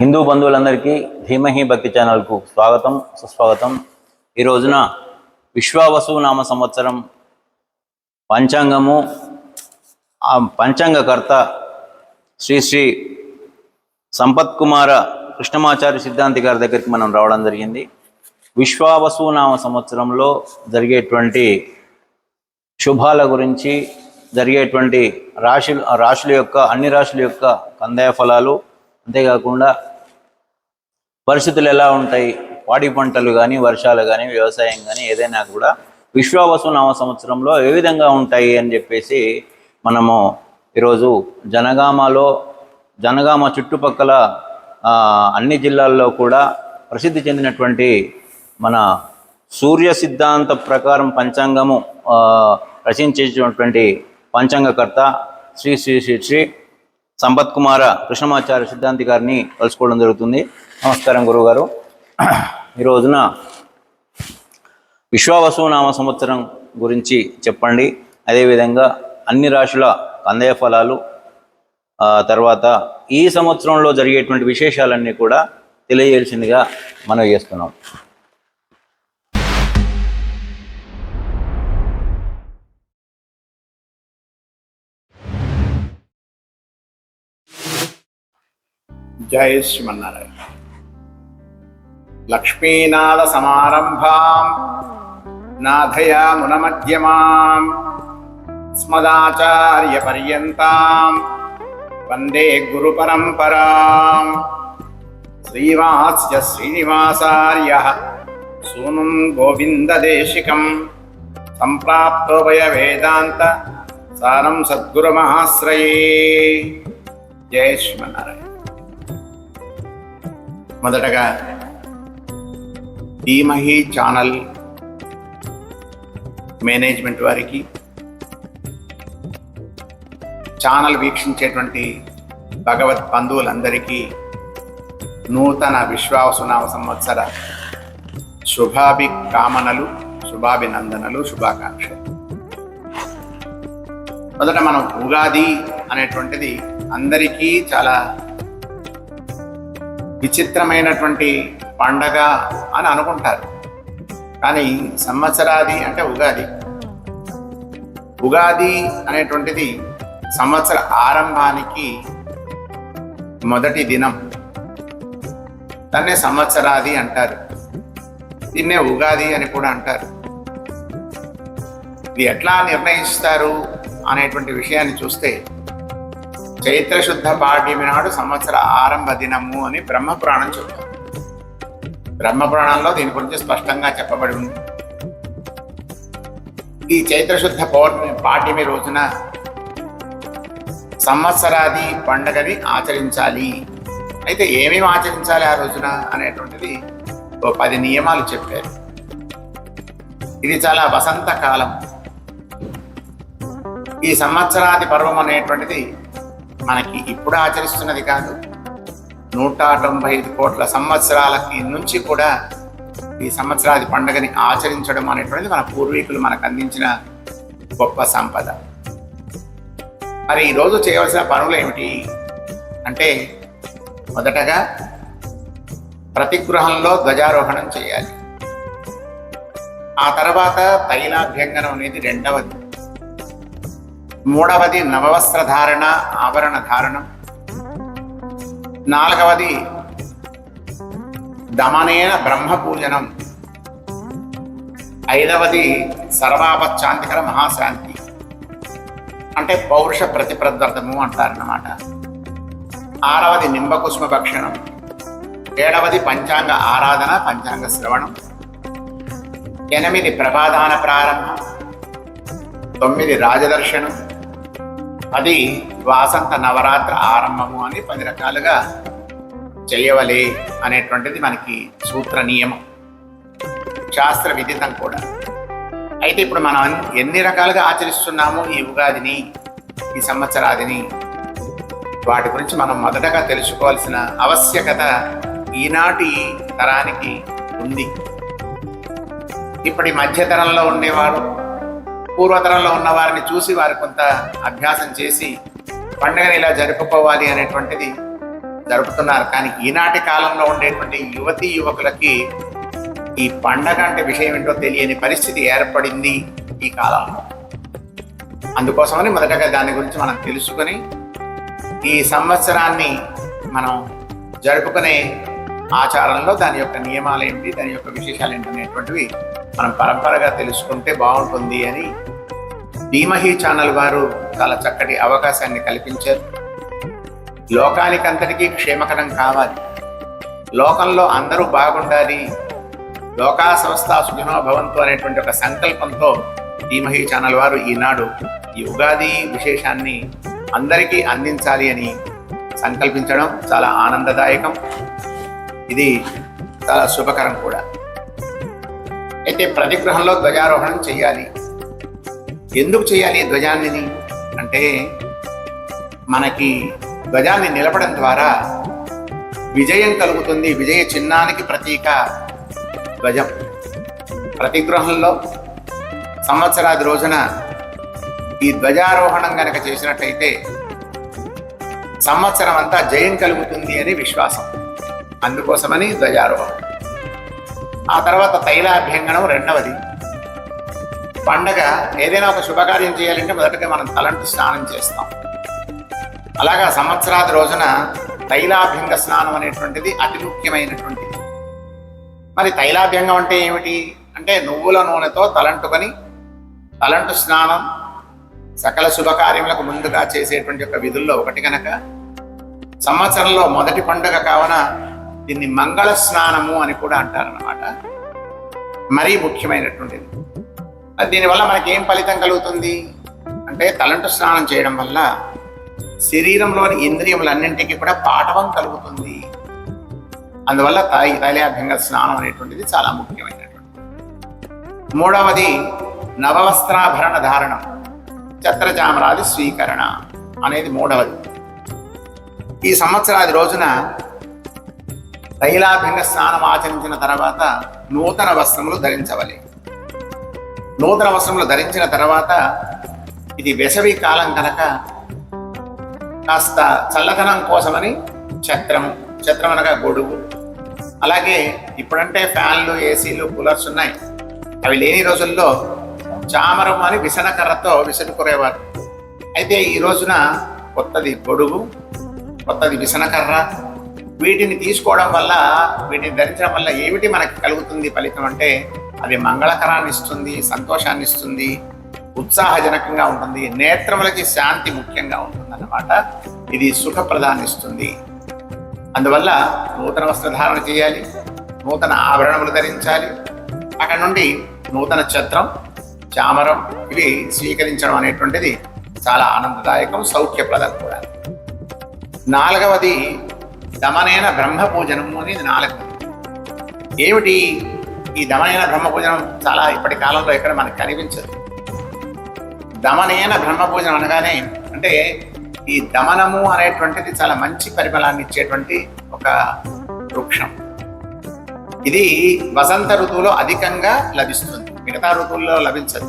హిందూ బంధువులందరికీ ధీమహి భక్తి ఛానల్కు స్వాగతం సుస్వాగతం. ఈ రోజున విశ్వావసు నామ సంవత్సరం పంచాంగము ఆ పంచాంగకర్త శ్రీ శ్రీ సంపత్ కుమార కృష్ణమాచార్య సిద్ధాంతి గారి దగ్గరికి మనం రావడం జరిగింది. విశ్వావసు నామ సంవత్సరంలో జరిగేటువంటి శుభాల గురించి జరిగేటువంటి రాశులు రాశుల యొక్క అన్ని రాశుల యొక్క కందాయ ఫలాలు అంతేకాకుండా పరిస్థితులు ఎలా ఉంటాయి? పాడి పంటలు కానీ వర్షాలు కానీ వ్యవసాయం కానీ ఏదైనా కూడా విశ్వావసు నవ సంవత్సరంలో ఏ విధంగా ఉంటాయి అని చెప్పేసి మనము ఈరోజు జనగామలో జనగామ చుట్టుపక్కల అన్ని జిల్లాల్లో కూడా ప్రసిద్ధి చెందినటువంటి మన సూర్య సిద్ధాంత ప్రకారం పంచాంగము రచించేటటువంటి రచించేటువంటి పంచాంగకర్త శ్రీ శ్రీ శ్రీ శ్రీ సంపత్ కుమార కృష్ణమాచార్య సిద్ధాంతి గారిని కలుసుకోవడం జరుగుతుంది. నమస్కారం గురువుగారు. ఈ రోజున విశ్వావసునామ సంవత్సరం గురించి చెప్పండి. అదేవిధంగా అన్ని రాశుల కందయ ఫలాలు తర్వాత ఈ సంవత్సరంలో జరిగేటువంటి విశేషాలన్నీ కూడా తెలియజేసిందిగా మనం చేస్తున్నాం. జయ శ్రీమన్నారాయణ లక్ష్మీనాథ సమారంభాం నాథయా మునమధ్యమాం స్మదాచార్య పర్యంతాం వందే గురు పరంపరాం శ్రీవాస్య శ్రీనివాసార్య సూనుం గోవిందదేశికం సంప్రాప్తోభయ వేదాంత సారం సద్గురుమహాశ్రయే జయ శ్రీమన్నారాయణ. మొదటగా ధీమహి ఛానల్ మేనేజ్మెంట్ వారికి ఛానల్ వీక్షించేటువంటి భగవత్ బంధువులందరికీ నూతన విశ్వావసునామ సంవత్సర శుభాభి కామనలు శుభాభినందనలు శుభాకాంక్షలు. మొదట మనం ఉగాది అనేటువంటిది అందరికీ చాలా విచిత్రమైనటువంటి పండగ అని అనుకుంటారు. కానీ సంవత్సరాది అంటే ఉగాది. ఉగాది అనేటువంటిది సంవత్సర ఆరంభానికి మొదటి దినం. దాన్నే సంవత్సరాది అంటారు. దీన్నే ఉగాది అని కూడా అంటారు. ఇది ఎట్లా నిర్ణయిస్తారు అనేటువంటి విషయాన్ని చూస్తే చైత్రశుద్ధ పాఠ్యమి నాడు సంవత్సర ఆరంభ దినము అని బ్రహ్మపురాణం చెప్తారు బ్రహ్మపురాణంలో దీని గురించి స్పష్టంగా చెప్పబడి ఉంది. ఈ చైత్రశుద్ధ పౌర్ణమి పాఠ్యమి రోజున సంవత్సరాది పండగని ఆచరించాలి. అయితే ఏమేమి ఆచరించాలి ఆ రోజున అనేటువంటిది ఓ పది నియమాలు చెప్పారు. ఇది చాలా వసంతకాలం. ఈ సంవత్సరాది పర్వం అనేటువంటిది మనకి ఇప్పుడు ఆచరిస్తున్నది కాదు. నూట తొంభై ఐదు కోట్ల సంవత్సరాలకి నుంచి కూడా ఈ సంవత్సరాది పండుగని ఆచరించడం అనేటువంటిది మన పూర్వీకులు మనకు అందించిన గొప్ప సంపద. మరి ఈరోజు చేయవలసిన పనులు ఏమిటి? అంటే మొదటగా ప్రతి గృహంలో ధ్వజారోహణం చేయాలి. ఆ తర్వాత తైలాభ్యంగనం అనేది రెండవది. మూడవది నవవస్త్ర ధారణ ఆభరణ ధారణం. నాలుగవది దమనేన బ్రహ్మపూజనం. ఐదవది సర్వాపచ్చాంతికర మహాశాంతి. అంటే పౌరుష ప్రతిప్రదర్థము అంటారన్నమాట. ఆరవది నింబకుష్మ భక్షణం. ఏడవది పంచాంగ ఆరాధన పంచాంగ శ్రవణం. ఎనిమిది ప్రభాదాన ప్రారంభం. తొమ్మిది రాజదర్శనం. అది వాసంత నవరాత్ర ఆరంభము అని పది రకాలుగా చేయవలే అనేటువంటిది మనకి సూత్ర నియమం శాస్త్ర విదితం కూడా. అయితే ఇప్పుడు మనం ఎన్ని రకాలుగా ఆచరిస్తున్నాము ఈ ఉగాదిని ఈ సంవత్సరాదిని? వాటి గురించి మనం మొదటగా తెలుసుకోవాల్సిన ఆవశ్యకత ఈనాటి తరానికి ఉంది. ఇప్పటి మధ్యతరంలో ఉండేవారు పూర్వతరంలో ఉన్న వారిని చూసి వారు కొంత అభ్యాసం చేసి పండుగని ఇలా జరుపుకోవాలి అనేటువంటిది జరుపుతున్నారు. కానీ ఈనాటి కాలంలో ఉండేటువంటి యువతి యువకులకి ఈ పండగ అంటే విషయం ఏంటో తెలియని పరిస్థితి ఏర్పడింది ఈ కాలంలో. అందుకోసమని మొదటగా దాని గురించి మనం తెలుసుకొని ఈ సంవత్సరాన్ని మనం జరుపుకునే ఆచారంలో దాని యొక్క నియమాలు ఏంటి దాని యొక్క విశేషాలు ఏంటి అనేటువంటివి మనం పరంపరగా తెలుసుకుంటే బాగుంటుంది అని భీమహి ఛానల్ వారు చాలా చక్కటి అవకాశాన్ని కల్పించారు. లోకానికంతటికీ క్షేమకరం కావాలి. లోకంలో అందరూ బాగుండాలి. లోకా సంస్థ సుఖినో భవంతు అనేటువంటి ఒక సంకల్పంతో భీమహి ఛానల్ వారు ఈనాడు ఈ ఉగాది విశేషాన్ని అందరికీ అందించాలి అని సంకల్పించడం చాలా ఆనందదాయకం. ఇది చాలా శుభకరం కూడా. అయితే ప్రతిగ్రహంలో ధ్వజారోహణం చేయాలి. ఎందుకు చేయాలి ధ్వజాన్ని అంటే మనకి ధ్వజాన్ని నిలపడం ద్వారా విజయం కలుగుతుంది విజయ చిహ్నానికి ప్రతీక ధ్వజం. ప్రతి గృహంలో సంవత్సరాది రోజున ఈ ధ్వజారోహణం గనక చేసినట్టయితే సంవత్సరం అంతా జయం కలుగుతుంది అని విశ్వాసం. అందుకోసమని ధ్వజారోహణం. ఆ తర్వాత తైలాభ్యంగనం రెండవది. పండగ ఏదైనా ఒక శుభకార్యం చేయాలంటే మొదటగా మనం తలంటి స్నానం చేస్తాం. అలాగా సంవత్సరాది రోజున తైలాభ్యంగ స్నానం అనేటువంటిది అతి ముఖ్యమైనటువంటిది మరి తైలాభ్యంగం అంటే ఏమిటి? అంటే నువ్వుల నూనెతో తలంటుకొని తలంటు స్నానం సకల శుభకార్యములకు ముందుగా చేసేటువంటి ఒక విధుల్లో ఒకటి కనుక సంవత్సరంలో మొదటి పండుగ కావున దీన్ని మంగళ స్నానము అని కూడా అంటారన్నమాట. మరీ ముఖ్యమైనటువంటిది. దీనివల్ల మనకి ఏం ఫలితం కలుగుతుంది? అంటే తలంటు స్నానం చేయడం వల్ల శరీరంలోని ఇంద్రియములన్నింటికి కూడా పాఠవం కలుగుతుంది. అందువల్ల తై తైలాభ్యంగా స్నానం అనేటువంటిది చాలా ముఖ్యమైనటువంటి మూడవది నవవస్త్రాభరణ ధారణం. ఛత్రచామరాది స్వీకరణ అనేది మూడవది. ఈ సంవత్సరాది రోజున తైలాభ్యంగ స్నానం ఆచరించిన తర్వాత నూతన వస్త్రములు ధరించవలే. నూతన వస్త్రములు ధరించిన తర్వాత ఇది వేసవి కాలం కనుక కాస్త చల్లదనం కోసమని ఛత్రము ఛత్రం అనగా గొడుగు. అలాగే ఇప్పుడంటే ఫ్యాన్లు ఏసీలు కూలర్స్ ఉన్నాయి. అవి లేని రోజుల్లో చామరం అని విసనకర్రతో విసనుకురేవారు అయితే ఈ రోజున కొత్తది గొడుగు కొత్తది విసనకర్ర వీటిని తీసుకోవడం వల్ల వీటిని ధరించడం వల్ల ఏమిటి మనకి కలుగుతుంది ఫలితం అంటే అది మంగళకరాన్ని ఇస్తుంది సంతోషాన్ని ఇస్తుంది ఉత్సాహజనకంగా ఉంటుంది నేత్రములకి శాంతి ముఖ్యంగా ఉంటుంది అన్నమాట ఇది సుఖప్రదాన్ని ఇస్తుంది. అందువల్ల నూతన వస్త్రధారణ చేయాలి నూతన ఆభరణములు ధరించాలి. అక్కడ నుండి నూతన ఛత్రం చామరం ఇవి స్వీకరించడం అనేటువంటిది చాలా ఆనందదాయకం సౌఖ్యప్రదం కూడా. నాలుగవది దమనైన బ్రహ్మ పూజనము అనేది నాలుగు. ఏమిటి ఈ దమనైన బ్రహ్మ పూజనం చాలా ఇప్పటి కాలంలో ఎక్కడ మనకు కనిపించదు. దమనైన బ్రహ్మ పూజనం అనగానే అంటే ఈ దమనము అనేటువంటిది చాలా మంచి పరిమళాన్ని ఇచ్చేటువంటి ఒక వృక్షం. ఇది వసంత ఋతువులో అధికంగా లభిస్తుంది. మిగతా ఋతువుల్లో లభించదు.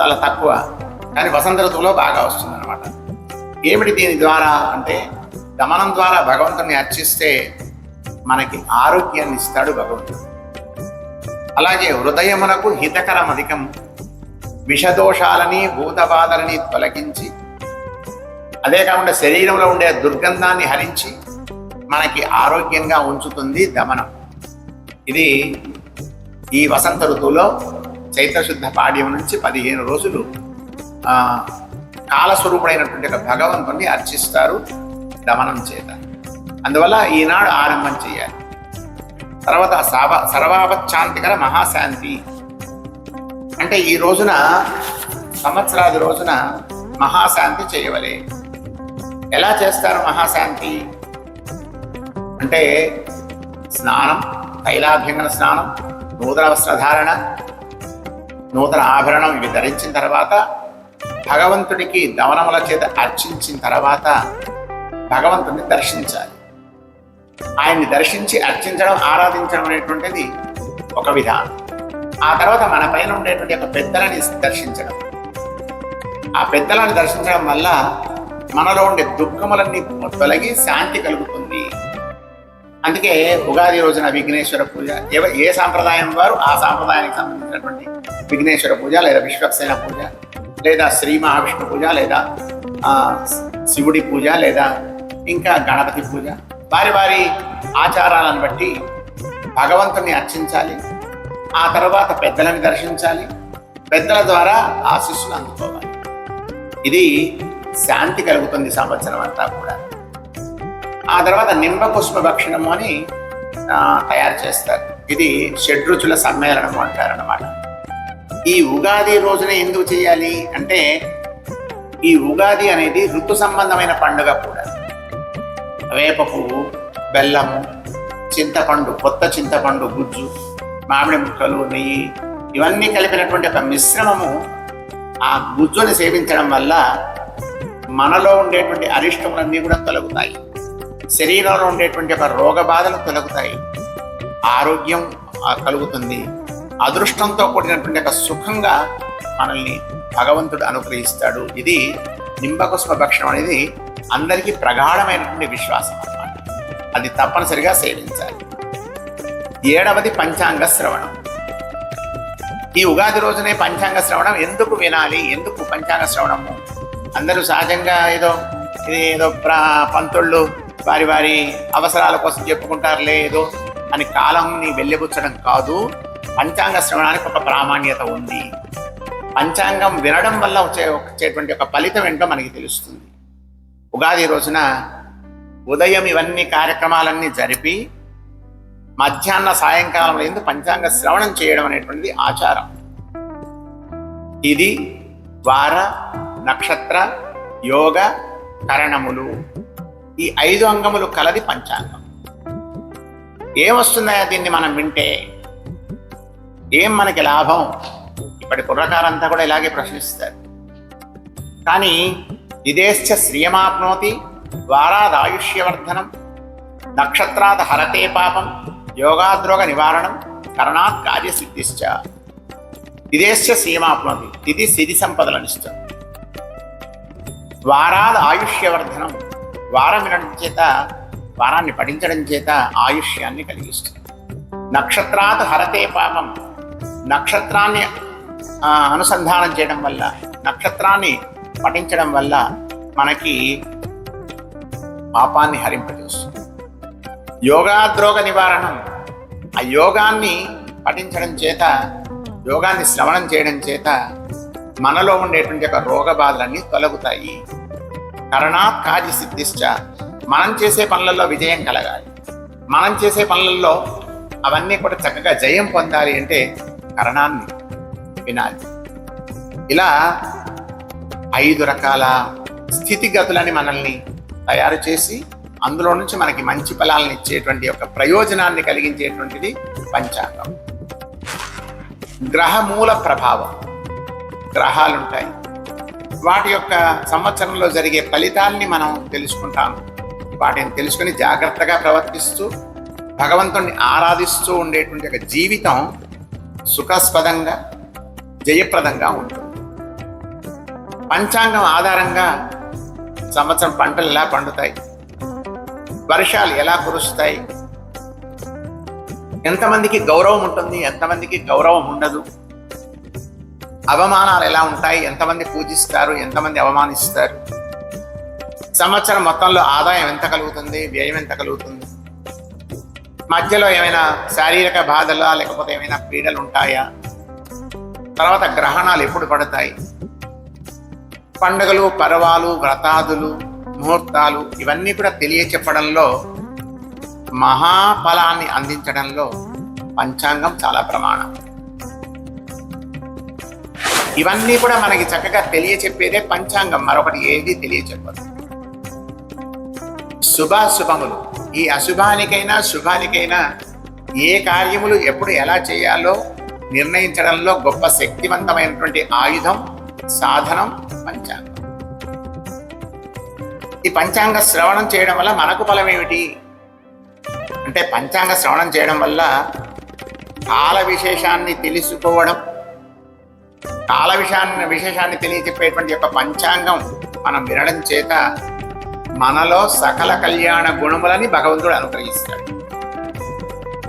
చాలా తక్కువ. కానీ వసంత ఋతువులో బాగా వస్తుంది అనమాట ఏమిటి దీని ద్వారా అంటే దమనం ద్వారా భగవంతుని అర్చిస్తే మనకి ఆరోగ్యాన్ని ఇస్తాడు భగవంతుడు. అలాగే హృదయమునకు హితకరం అధికం. విషదోషాలని భూతబాధలని తొలగించి అదే కాకుండా శరీరంలో ఉండే దుర్గంధాన్ని హరించి మనకి ఆరోగ్యంగా ఉంచుతుంది దమనం. ఇది ఈ వసంత ఋతువులో చైత్రశుద్ధ పాడ్యం నుంచి పదిహేను రోజులు కాలస్వరూపుడైనటువంటి భగవంతుణ్ణి అర్చిస్తారు. దమనం చేత. అందువల్ల ఈనాడు ఆరంభం చేయాలి. తర్వాత సర్వ సర్వాపచ్చాంతికర మహాశాంతి. అంటే ఈ రోజున సంవత్సరాది రోజున మహాశాంతి చేయవలే. ఎలా చేస్తారు మహాశాంతి? అంటే స్నానం తైలాభ్యంగన స్నానం నూతన వస్త్రధారణ నూతన ఆభరణం ఇవి ధరించిన తర్వాత భగవంతుడికి దవనముల చేత అర్చించిన తర్వాత భగవంతుడిని దర్శించాలి. ఆయన్ని దర్శించి అర్చించడం ఆరాధించడం అనేటువంటిది ఒక విధానం. ఆ తర్వాత మన పైన ఉండేటువంటి ఒక పెద్దలని దర్శించడం. ఆ పెద్దలను దర్శించడం వల్ల మనలో ఉండే దుఃఖములన్నీ తొలగి శాంతి కలుగుతుంది. అందుకే ఉగాది రోజున విఘ్నేశ్వర పూజ ఎవ ఏ సాంప్రదాయం వారు ఆ సాంప్రదాయానికి సంబంధించినటువంటి విఘ్నేశ్వర పూజ లేదా విశ్వక్సేన పూజ లేదా శ్రీ మహావిష్ణు పూజ లేదా ఆ, శివుడి పూజ లేదా ఇంకా గణపతి పూజ. వారి వారి ఆచారాలను బట్టి భగవంతుని అర్చించాలి. ఆ తర్వాత పెద్దలను దర్శించాలి. పెద్దల ద్వారా ఆశీస్సులు అందుకోవాలి. ఇది శాంతి కలుగుతుంది సంవత్సరం అంతా కూడా. ఆ తర్వాత నింబ భక్షణము అని తయారు చేస్తారు. ఇది షడ్రుచుల సమ్మేళనము అంటారన్నమాట. ఈ ఉగాది రోజున ఎందుకు చేయాలి అంటే ఈ ఉగాది అనేది ఋతు సంబంధమైన పండుగ కూడా. వేప పువ్వు బెల్లము చింతపండు కొత్త చింతపండు గుజ్జు మామిడి ముక్కలు నెయ్యి ఇవన్నీ కలిపినటువంటి ఒక మిశ్రమము ఆ గుజ్జుని సేవించడం వల్ల మనలో ఉండేటువంటి అరిష్టములన్నీ కూడా తొలగుతాయి. శరీరంలో ఉండేటువంటి ఒక రోగ బాధలు తొలగుతాయి. ఆరోగ్యం కలుగుతుంది. అదృష్టంతో కూడినటువంటి ఒక సుఖంగా మనల్ని భగవంతుడు అనుగ్రహిస్తాడు. ఇది నింబకుష్మ భక్షణం అనేది అందరికీ ప్రగాఢమైనటువంటి విశ్వాసం అన్నమాట. అది తప్పనిసరిగా సేవించాలి. ఏడవది పంచాంగ శ్రవణం. ఈ ఉగాది రోజునే పంచాంగ శ్రవణం ఎందుకు వినాలి? ఎందుకు పంచాంగ శ్రవణము? అందరూ సహజంగా ఏదో ఇది ఏదో ప్రా పంతుళ్ళు వారి వారి అవసరాల కోసం చెప్పుకుంటారులే ఏదో అని కాలంని వెళ్ళబుచ్చడం కాదు. పంచాంగ శ్రవణానికి ఒక ప్రామాణ్యత ఉంది. పంచాంగం వినడం వల్ల వచ్చే వచ్చేటువంటి ఒక ఫలితం ఏంటో మనకి తెలుస్తుంది. ఉగాది రోజున ఉదయం ఇవన్నీ కార్యక్రమాలన్నీ జరిపి మధ్యాహ్న సాయంకాలం ఎందు పంచాంగ శ్రవణం చేయడం అనేటువంటిది ఆచారం. ఇది వార నక్షత్ర యోగ కరణములు ఈ ఐదు అంగములు కలది పంచాంగం. ఏమొస్తుందా దీన్ని మనం వింటే? ఏం మనకి లాభం? ఇప్పటి కుర్రకారంతా కూడా ఇలాగే ప్రశ్నిస్తారు. కానీ దిదేశ్చ శ్రియమాప్నోతి ద్వారాదాయుష్యవర్ధనం. నక్షత్రాత్ హరతే పాపం యోగాద్రోగ నివారణం కరణాత్ కార్యసిద్ధిశ్చ. దిదేశ్చ సీమాప్నోతి ఇది సిరి సంపదలనిష్ట ద్వారాద్ ఆయుష్యవర్ధనం వారం వినడం చేత వారాన్ని పఠించడం చేత ఆయుష్యాన్ని కలిగిస్తుంది. నక్షత్రాత్ హరతే పాపం నక్షత్రాన్ని అనుసంధానం చేయడం వల్ల నక్షత్రాన్ని పఠించడం వల్ల మనకి పాపాన్ని హరింపజేస్తుంది. యోగాద్రోగ నివారణం ఆ యోగాన్ని పఠించడం చేత యోగాన్ని శ్రవణం చేయడం చేత మనలో ఉండేటువంటి ఒక రోగ బాధలన్నీ తొలగుతాయి. కరణాత్ కాజి సిద్ధిశ్చ మనం చేసే పనులలో విజయం కలగాలి. మనం చేసే పనులలో అవన్నీ కూడా చక్కగా జయం పొందాలి అంటే కరణాన్ని వినాలి. ఇలా ఐదు రకాల స్థితిగతులని మనల్ని తయారు చేసి అందులో నుంచి మనకి మంచి ఫలాలను ఇచ్చేటువంటి ఒక ప్రయోజనాన్ని కలిగించేటువంటిది పంచాంగం. గ్రహమూల ప్రభావం. గ్రహాలు ఉంటాయి వాటి యొక్క సంవత్సరంలో జరిగే ఫలితాల్ని మనం తెలుసుకుంటాము వాటిని తెలుసుకుని జాగ్రత్తగా ప్రవర్తిస్తూ భగవంతుణ్ణి ఆరాధిస్తూ ఉండేటువంటి ఒక జీవితం సుఖస్పదంగా జయప్రదంగా ఉంటుంది. పంచాంగం ఆధారంగా సంవత్సరం పంటలు ఎలా పండుతాయి. వర్షాలు ఎలా కురుస్తాయి? ఎంతమందికి గౌరవం ఉంటుంది ఎంతమందికి గౌరవం ఉండదు. అవమానాలు ఎలా ఉంటాయి ఎంతమంది పూజిస్తారు ఎంతమంది అవమానిస్తారు. సంవత్సరం మొత్తంలో ఆదాయం ఎంత కలుగుతుంది వ్యయం ఎంత కలుగుతుంది? మధ్యలో ఏమైనా శారీరక బాధలా లేకపోతే ఏమైనా పీడలు ఉంటాయా? తర్వాత గ్రహణాలు ఎప్పుడు పడతాయి? పండుగలు పర్వాలు వ్రతాదులు ముహూర్తాలు ఇవన్నీ కూడా తెలియచెప్పడంలో మహాఫలాన్ని అందించడంలో పంచాంగం చాలా ప్రమాణం. ఇవన్నీ కూడా మనకి చక్కగా తెలియచెప్పేదే పంచాంగం. మరొకటి ఏది తెలియచెప్పదు. శుభాశుభములు. ఈ అశుభానికైనా శుభానికైనా ఏ కార్యములు ఎప్పుడు ఎలా చేయాలో నిర్ణయించడంలో గొప్ప శక్తివంతమైనటువంటి ఆయుధం సాధనం పంచాంగం. ఈ పంచాంగ శ్రవణం చేయడం వల్ల మనకు ఫలం ఏమిటి? అంటే పంచాంగ శ్రవణం చేయడం వల్ల కాల విశేషాన్ని తెలుసుకోవడం కాల విషయాన్ని విశేషాన్ని తెలియజెప్పేటువంటి యొక్క పంచాంగం మనం వినడం చేత మనలో సకల కళ్యాణ గుణములని భగవంతుడు అనుగ్రహిస్తాడు.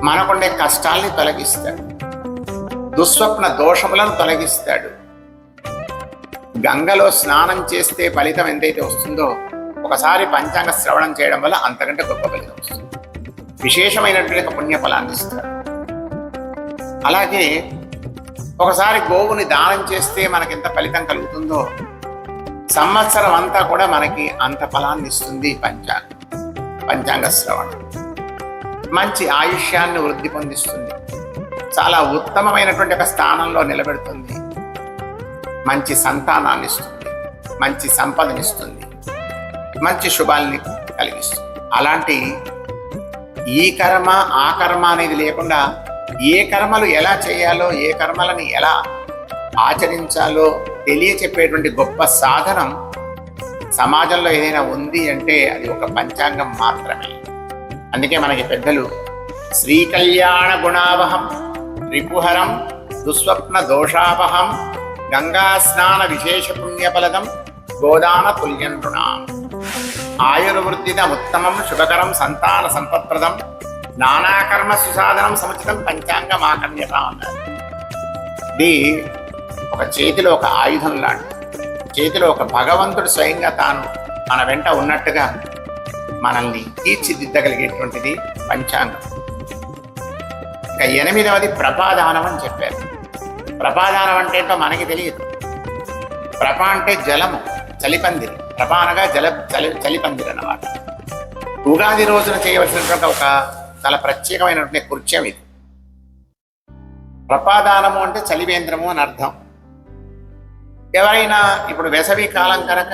మనకుండే కష్టాల్ని తొలగిస్తాడు. దుస్వప్న దోషములను తొలగిస్తాడు. గంగలో స్నానం చేస్తే ఫలితం ఎంతైతే వస్తుందో ఒకసారి పంచాంగ శ్రవణం చేయడం వల్ల అంతకంటే గొప్ప ఫలితం వస్తుంది. విశేషమైనటువంటి ఒక పుణ్య ఫలాన్ని ఇస్తారు. అలాగే ఒకసారి గోవుని దానం చేస్తే మనకి ఎంత ఫలితం కలుగుతుందో సంవత్సరం అంతా కూడా మనకి అంత ఫలాన్ని ఇస్తుంది పంచాంగం. పంచాంగ శ్రవణం. మంచి ఆయుష్యాన్ని వృద్ధి పొందిస్తుంది. చాలా ఉత్తమమైనటువంటి ఒక స్థానంలో నిలబెడుతుంది. మంచి సంతానాన్ని ఇస్తుంది మంచి సంపదనిస్తుంది. మంచి శుభాల్ని కలిగిస్తుంది. అలాంటి ఈ కర్మ ఆ కర్మ అనేది లేకుండా ఏ కర్మలు ఎలా చేయాలో ఏ కర్మలని ఎలా ఆచరించాలో తెలియచెప్పేటువంటి గొప్ప సాధనం సమాజంలో ఏదైనా ఉంది అంటే అది ఒక పంచాంగం మాత్రమే. అందుకే మనకి పెద్దలు శ్రీకళ్యాణ గుణావహం రిపుహరం దుస్వప్న దోషాపహం గంగా స్నాన విశేష పుణ్యఫలదం గోదాన తుల్యం రుణాం ఉత్తమం శుభకరం సంతాన సంపత్ప్రదం నానాకర్మ సుసాధనం సముచితం పంచాంగం ఆకర్ణ్యత అన్నారు ఇది ఒక చేతిలో ఒక ఆయుధం లాంటి చేతిలో ఒక భగవంతుడు స్వయంగా తాను మన వెంట ఉన్నట్టుగా మనల్ని తీర్చిదిద్దగలిగేటువంటిది పంచాంగం. ఇక ఎనిమిదవది ప్రపాదానం అని చెప్పారు. ప్రపాదానం అంటే ఏంటో మనకి తెలియదు. ప్రప అంటే జలము చలిపందిరి. ప్రప అనగా జల చలి చలిపందిరి అన్నమాట. ఉగాది రోజున చేయవలసినటువంటి ఒక చాలా ప్రత్యేకమైనటువంటి కృత్యం ఇది. ప్రపాదానము అంటే చలివేంద్రము అని అర్థం. ఎవరైనా ఇప్పుడు వేసవి కాలం కనుక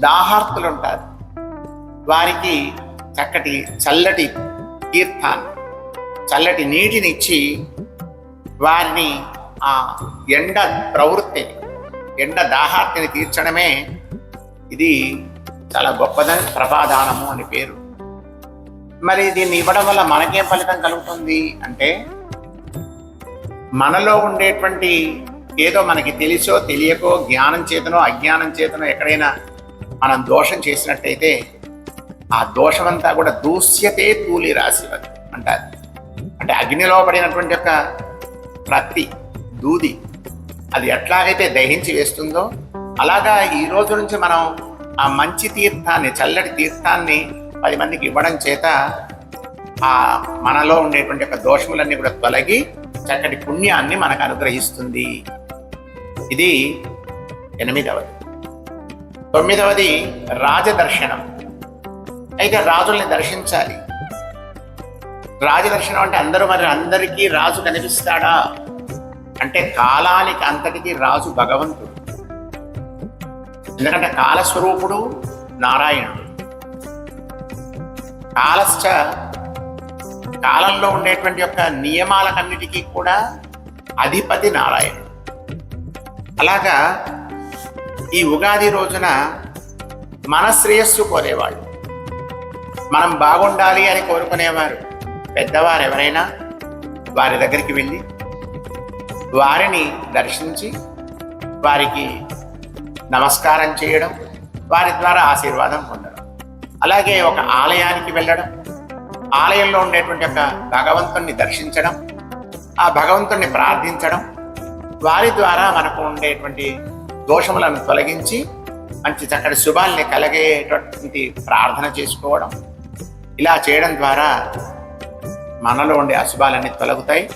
దాహార్తులు ఉంటారు వారికి చక్కటి చల్లటి తీర్థాన్ని చల్లటి నీటిని ఇచ్చి వారిని ఆ ఎండ ప్రవృత్తిని ఎండ దాహార్తిని తీర్చడమే ఇది చాలా గొప్పదని ప్రపాదానము అని పేరు. మరి దీన్ని ఇవ్వడం వల్ల మనకేం ఫలితం కలుగుతుంది అంటే మనలో ఉండేటువంటి ఏదో మనకి తెలిసో తెలియకో జ్ఞానం చేతనో అజ్ఞానం చేతనో ఎక్కడైనా మనం దోషం చేసినట్టయితే ఆ దోషమంతా కూడా దూస్యతే తూలి రాసి అంటారు. అంటే అగ్నిలో పడినటువంటి యొక్క ప్రతి దూది అది ఎట్లాగైతే దహించి వేస్తుందో అలాగా ఈ రోజు నుంచి మనం ఆ మంచి తీర్థాన్ని చల్లటి తీర్థాన్ని పది మందికి ఇవ్వడం చేత ఆ మనలో ఉండేటువంటి యొక్క దోషములన్నీ కూడా తొలగి చక్కటి పుణ్యాన్ని మనకు అనుగ్రహిస్తుంది. ఇది ఎనిమిదవది. తొమ్మిదవది రాజదర్శనం. అయితే రాజుల్ని దర్శించాలి. రాజదర్శనం అంటే అందరూ మరి అందరికీ రాజు కనిపిస్తాడా? అంటే కాలానికి అంతటికి రాజు భగవంతుడు. ఎందుకంటే కాలస్వరూపుడు నారాయణుడు. కాలశ్చ కాలంలో ఉండేటువంటి యొక్క నియమాలకన్నిటికీ కూడా అధిపతి నారాయణుడు. అలాగా ఈ ఉగాది రోజున మన శ్రేయస్సు కోరేవాళ్ళు. మనం బాగుండాలి అని కోరుకునేవారు పెద్దవారు ఎవరైనా వారి దగ్గరికి వెళ్ళి వారిని దర్శించి వారికి నమస్కారం చేయడం వారి ద్వారా ఆశీర్వాదం పొందడం. అలాగే ఒక ఆలయానికి వెళ్ళడం ఆలయంలో ఉండేటువంటి యొక్క భగవంతుణ్ణి దర్శించడం ఆ భగవంతుణ్ణి ప్రార్థించడం వారి ద్వారా మనకు ఉండేటువంటి దోషములను తొలగించి మంచి చక్కటి శుభాల్ని కలిగేటటువంటి ప్రార్థన చేసుకోవడం. ఇలా చేయడం ద్వారా మనలో ఉండే అశుభాలన్నీ తొలగుతాయి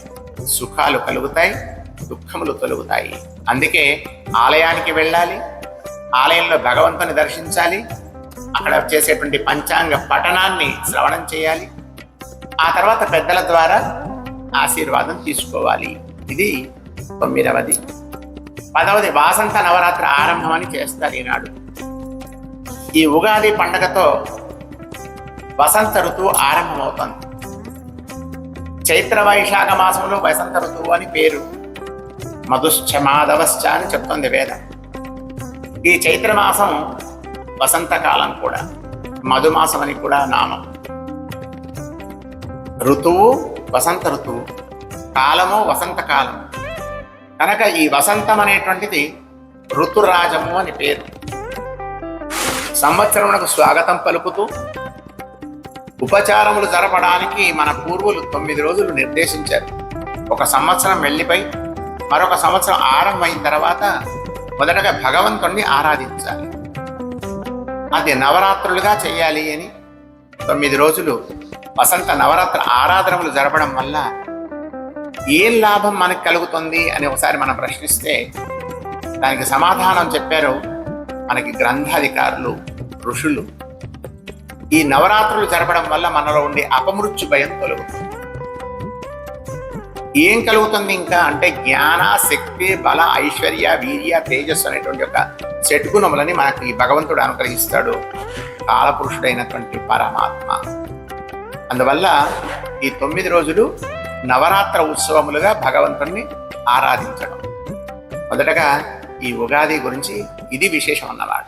సుఖాలు కలుగుతాయి. దుఃఖములు తొలుగుతాయి. అందుకే ఆలయానికి వెళ్ళాలి ఆలయంలో భగవంతుని దర్శించాలి అక్కడ చేసేటువంటి పంచాంగ పఠనాన్ని శ్రవణం చేయాలి. ఆ తర్వాత పెద్దల ద్వారా ఆశీర్వాదం తీసుకోవాలి. ఇది తొమ్మిదవది. పదవది వాసంత నవరాత్రి ఆరంభం అని చేస్తారు ఈనాడు. ఈ ఉగాది పండగతో వసంత ఋతువు ఆరంభమవుతుంది. చైత్ర వైశాఖ మాసంలో వసంత ఋతువు అని పేరు. మధుశ్చ మాధవశ్చ అని చెప్తుంది వేదం. ఈ చైత్రమాసం వసంతకాలం కూడా మధుమాసం అని కూడా నామం. ఋతువు వసంత ఋతువు కాలము వసంతకాలము కనుక ఈ వసంతం అనేటువంటిది ఋతురాజము అని పేరు. సంవత్సరమునకు స్వాగతం పలుకుతూ ఉపచారములు జరపడానికి మన పూర్వులు తొమ్మిది రోజులు నిర్దేశించారు. ఒక సంవత్సరం వెళ్ళిపోయి మరొక సంవత్సరం ఆరంభమైన తర్వాత మొదటగా భగవంతుణ్ణి ఆరాధించాలి. అది నవరాత్రులుగా చేయాలి అని తొమ్మిది రోజులు వసంత నవరాత్రి ఆరాధనలు జరపడం వల్ల ఏం లాభం మనకు కలుగుతుంది అని ఒకసారి మనం ప్రశ్నిస్తే దానికి సమాధానం చెప్పారు మనకి గ్రంథాధికారులు ఋషులు. ఈ నవరాత్రులు జరపడం వల్ల మనలో ఉండే అపమృత్యు భయం కలుగుతుంది ఏం కలుగుతుంది ఇంకా? అంటే జ్ఞాన శక్తి బల ఐశ్వర్య వీర్య తేజస్సు అనేటువంటి ఒక చెట్టుగుణములని మనకి ఈ భగవంతుడు అనుగ్రహిస్తాడు. కాలపురుషుడైనటువంటి పరమాత్మ. అందువల్ల ఈ తొమ్మిది రోజులు నవరాత్ర ఉత్సవములుగా భగవంతుణ్ణి ఆరాధించడం. మొదటగా ఈ ఉగాది గురించి ఇది విశేషం అన్నమాట.